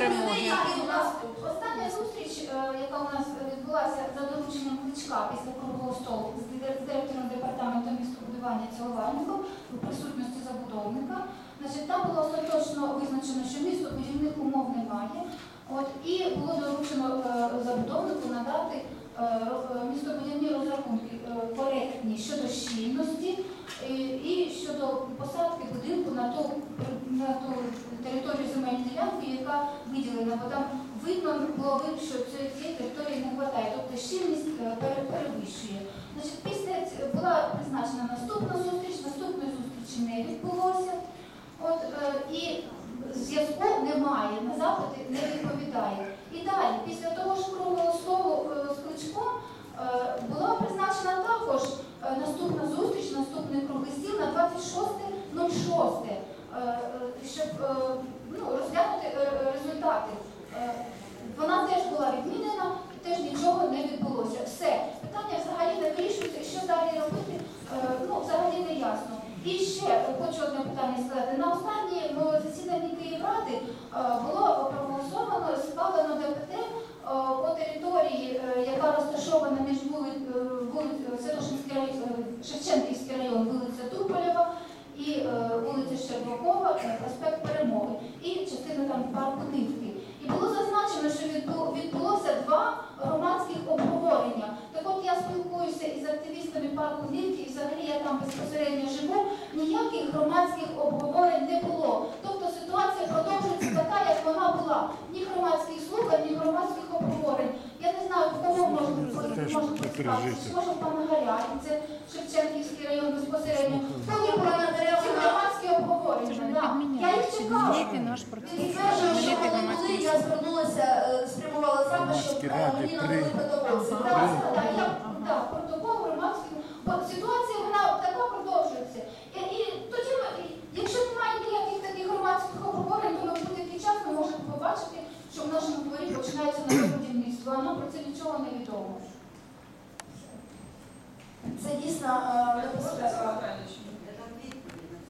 перемоги. Остання зустріч, е, яка у нас відбулася за дорученням кличка після круглого столу з дир- з директором департаменту містобудування Ціловальником у присутності забудовника. Значить, там було остаточно визначено, що містобудівних умов немає. От, і було доручено е, забудовнику надати е, містобудівні розрахунки коректні щодо щільності і щодо посадки будинку на ту, на ту територію земельної ділянки, яка виділена, бо там видно було видно, що цієї території не вистачає, тобто щільність е, перевищує. Значить, після була призначена наступна зустріч, наступної зустрічі не відбулося. От, е, і зв'язку немає, на запити не відповідає. І далі, після того ж круглого столу е, з кличком е, була призначена також е, наступна зустріч, наступний круглий стіл на 26.06, е, е, щоб е, ну, розглянути е, результати. Е, Вона теж була відмінена, теж нічого не відбулося. Все, питання взагалі не вирішується, що далі робити, е, ну, взагалі не ясно. І ще е, хочу одне питання сказати. На останньому засіданні Київради е, було проголосовано, схвалено ДПТ е, по території, е, яка розташована між Святошинський район, е, Шевченківський район, вулиця Туполєва і е, вулиця Щербакова, е, проспект Перемоги, Нивки. І було зазначено, що відбулося два громадських обговорення. Так от я спілкуюся із активістами парку Нивки, і взагалі я там безпосередньо живу. Ніяких громадських обговорень не було. Тобто ситуація продовжується така, як вона була. Ні громадських слухань, ні громадських обговорень. Я не знаю, в кого можна сказати. може пана Гаряки, це Шевченківський район безпосередньо. Коли були громадські обговорення? Змінити наш процес. Громадський я звернулася, е, спрямувала запит, щоб е, мені надали протокол. Так, громадський. Ситуація вона така продовжується. І, і тоді, якщо немає ніяких таких громадських обговорень, то на будь-який час ми можемо побачити, що в нашому дворі починається нове будівництво, нам про це нічого не відомо. Це дійсно е.